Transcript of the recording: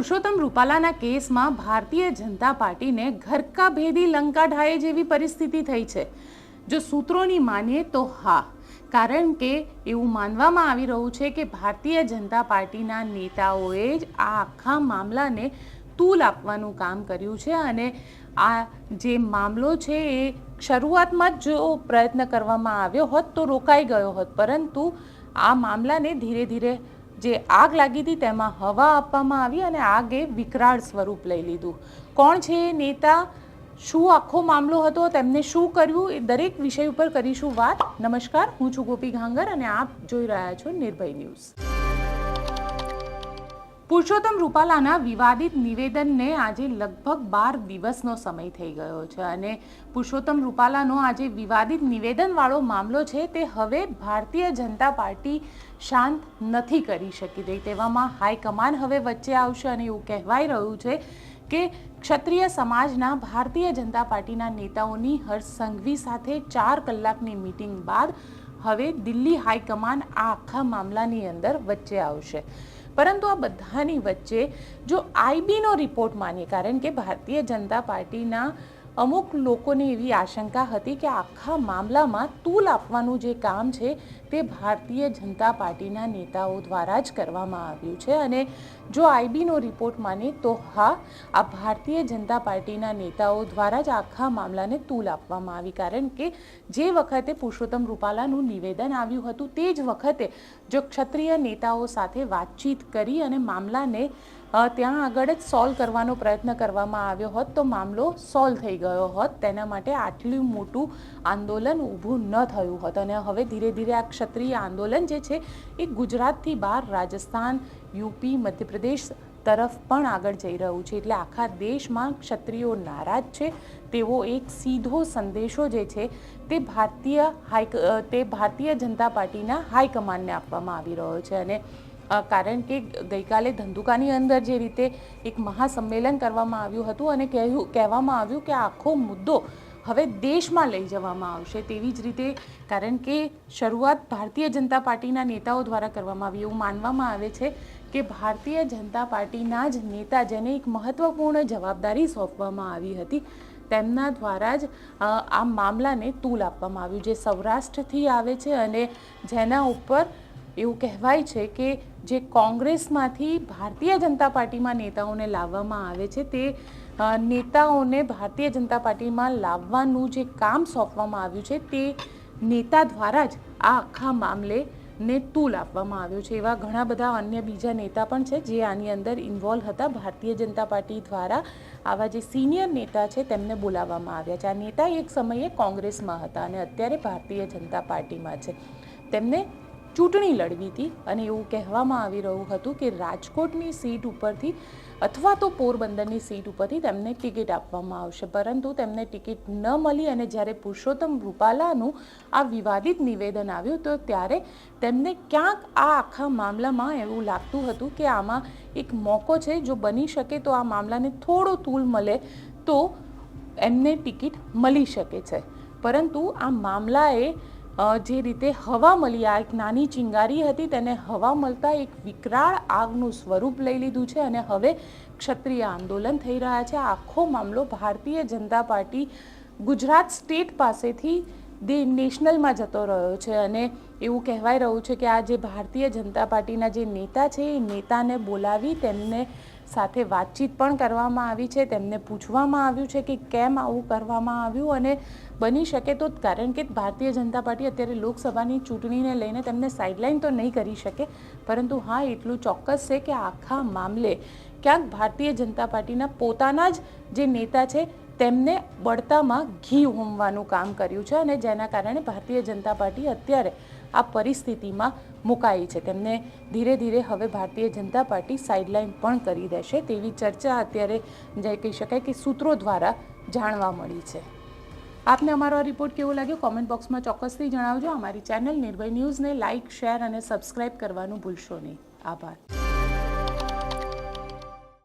પુરુષોત્તમ રૂપાલાના કેસમાં ભારતીય જનતા પાર્ટીને ઘરકા ભેદી લંકા ઢાળે જેવી પરિસ્થિતિ થઈ છે. જો સૂત્રોની માનીએ તો હા, કારણ કે એવું માનવામાં આવી રહ્યું છે કે ભારતીય જનતા પાર્ટીના નેતાઓએ જ આ આખા મામલાને તૂલ આપવાનું કામ કર્યું છે અને આ જે મામલો છે એ શરૂઆતમાં જ જો પ્રયત્ન કરવામાં આવ્યો હોત તો રોકાઈ ગયો હોત. પરંતુ આ મામલાને ધીરે ધીરે જે આગ લાગી હતી તેમાં હવા આપવામાં આવી અને આગે વિકરાળ સ્વરૂપ લઈ લીધું. કોણ છે એ નેતા? શું આખો મામલો હતો? તેમને શું કર્યું? એ દરેક વિષય ઉપર કરીશું વાત. નમસ્કાર, હું છું ગોપી ઘાંગર અને આપ જોઈ રહ્યા છો નિર્ભય ન્યૂઝ. પુરુષોત્તમ રૂપાલાના વિવાદિત નિવેદનને આજે લગભગ બાર દિવસનો સમય થઈ ગયો છે અને પુરુષોત્તમ રૂપાલાનો આજે વિવાદિત નિવેદનવાળો મામલો છે તે હવે ભારતીય જનતા પાર્ટી શાંત નથી કરી શકી રહી. તેવામાં હાઈકમાન્ડ હવે વચ્ચે આવશે અને એવું કહેવાઈ રહ્યું છે કે ક્ષત્રિય સમાજના ભારતીય જનતા પાર્ટીના નેતાઓની હર્ષ સંઘવી સાથે ચાર કલાકની મિટિંગ બાદ હવે દિલ્હી હાઈકમાન્ડ આ આખા મામલાની અંદર વચ્ચે આવશે. પરંતુ આ બધાની વચ્ચે જો આઈબીનો રિપોર્ટ માનીએ કારણ કે ભારતીય જનતા પાર્ટીના અમુક લોકોને એવી આશંકા હતી કે આખા મામલામાં તૂલ આપવાનું જે કામ છે તે ભારતીય જનતા પાર્ટીના નેતાઓ દ્વારા જ કરવામાં આવ્યું છે. અને જો આઈબીનો રિપોર્ટ માને તો હા, આ ભારતીય જનતા પાર્ટીના નેતાઓ દ્વારા જ આખા મામલાને તૂલ આપવામાં આવી. કારણ કે જે વખતે પુરુષોત્તમ રૂપાલાનું નિવેદન આવ્યું હતું તે જ વખતે જો ક્ષત્રિય નેતાઓ સાથે વાતચીત કરી અને મામલાને ત્યાં આગળ જ સોલ્વ કરવાનો પ્રયત્ન કરવામાં આવ્યો હોત તો મામલો સોલ્વ થઈ ગયો હોત. તેના માટે આટલું મોટું આંદોલન ઊભું ન થયું હોત. અને હવે ધીરે ધીરે આ ક્ષત્રિય આંદોલન જે છે, એ ગુજરાતથી બહાર, રાજસ્થાન, યુપી, મધ્યપ્રદેશ તરફ પણ આગળ જઈ રહ્યું છે. એટલે આખા દેશમાં ક્ષત્રિયો નારાજ છે. તેવો એક સીધો સંદેશો જે છે, તે ભારતીય હાઈ તે ભારતીય જનતા પાર્ટીના હાઈકમાન્ડને આપવામાં આવી રહ્યો છે. અને કારણ કે ગઈકાલે ધંધુકાની અંદર જે રીતે એક મહાસંમેલન કરવામાં આવ્યું હતું અને કહ્યું, કહેવામાં આવ્યું કે આખો મુદ્દો હવે દેશમાં લઈ જવામાં આવશે તેવી જ રીતે કારણ કે શરૂઆત ભારતીય જનતા પાર્ટીના નેતાઓ દ્વારા કરવામાં આવી. એવું માનવામાં આવે છે કે ભારતીય જનતા પાર્ટીના જ નેતા જેને એક મહત્વપૂર્ણ જવાબદારી સોંપવામાં આવી હતી, તેમના દ્વારા જ આ મામલાને તૂલ આપવામાં આવ્યું. જે સૌરાષ્ટ્રથી આવે છે અને જેના ઉપર એવું કહેવાય છે કે જે કોંગ્રેસમાંથી ભારતીય જનતા પાર્ટીમાં નેતાઓને લાવવામાં આવે છે, તે નેતાઓને ભારતીય જનતા પાર્ટીમાં લાવવાનું જે કામ સોંપવામાં આવ્યું છે, તે નેતા દ્વારા જ આ આખા મામલે ને તૂલ આપવામાં આવ્યું છે. એવા ઘણા બધા અન્ય બીજા નેતા પણ છે, જે આની અંદર ઇન્વોલ્વ હતા. ભારતીય જનતા પાર્ટી દ્વારા આવા જે સિનિયર નેતા છે, તેમને બોલાવવામાં આવ્યા છે. આ નેતા એક સમયે કોંગ્રેસમાં હતા અને અત્યારે ભારતીય જનતા પાર્ટીમાં છે. તેમને ચૂંટણી લડવી હતી અને એવું કહેવામાં આવી રહ્યું હતું કે રાજકોટની સીટ ઉપરથી અથવા તો પોરબંદરની સીટ ઉપરથી તેમને ટિકિટ આપવામાં આવશે. પરંતુ તેમને ટિકિટ ન મળી અને જ્યારે પુરુષોત્તમ રૂપાલાનું આ વિવાદિત નિવેદન આવ્યું તો ત્યારે તેમને ક્યાંક આ આખા મામલામાં એવું લાગતું હતું કે આમાં એક મોકો છે. જો બની શકે તો આ મામલાને થોડો તૂલ મળે તો એમને ટિકિટ મળી શકે છે. પરંતુ આ મામલાએ જે રીતે હવા મળી, આ એક નાની ચિંગારી હતી, તેને હવા મળતા એક વિકરાળ આગનું સ્વરૂપ લઈ લીધું છે અને હવે ક્ષત્રિય આંદોલન થઈ રહ્યા છે. આખો મામલો ભારતીય જનતા પાર્ટી ગુજરાત સ્ટેટ પાસેથી દે નેશનલમાં જતો રહ્યો છે અને એવું કહેવાય રહ્યું છે કે આ જે ભારતીય જનતા પાર્ટીના જે નેતા છે, એ નેતાને બોલાવી તેમને સાથે વાતચીત પણ કરવામાં આવી છે, તેમને પૂછવામાં આવ્યું છે કે કેમ આવું કરવામાં આવ્યું અને બની શકે તો કારણ કે ભારતીય જનતા પાર્ટી અત્યારે લોકસભાની ચૂંટણીને લઈને તેમને સાઇડલાઇન તો નહીં કરી શકે, પરંતુ હા, એટલું ચોક્કસ છે કે આખા મામલે ક્યાંક ભારતીય જનતા પાર્ટીના પોતાના જ જે નેતા છે તેમને બળતામાં ઘી હોમવાનું કામ કર્યું છે અને જેના કારણે ભારતીય જનતા પાર્ટી અત્યારે આ પરિસ્થિતિમાં મુકાઈ છે. તેમને ધીરે ધીરે હવે ભારતીય જનતા પાર્ટી સાઇડલાઇન પણ કરી દેશે તેવી ચર્ચા અત્યારે જે કહી શકાય કે સૂત્રો દ્વારા જાણવા મળી છે. આપને અમારો આ રિપોર્ટ કેવો લાગ્યો? કોમેન્ટ બોક્સમાં ચોક્કસથી જણાવજો. અમારી ચેનલ નિર્ભય ન્યૂઝને લાઇક શેર અને સબસ્ક્રાઇબ કરવાનું ભૂલશો નહીં. આભાર.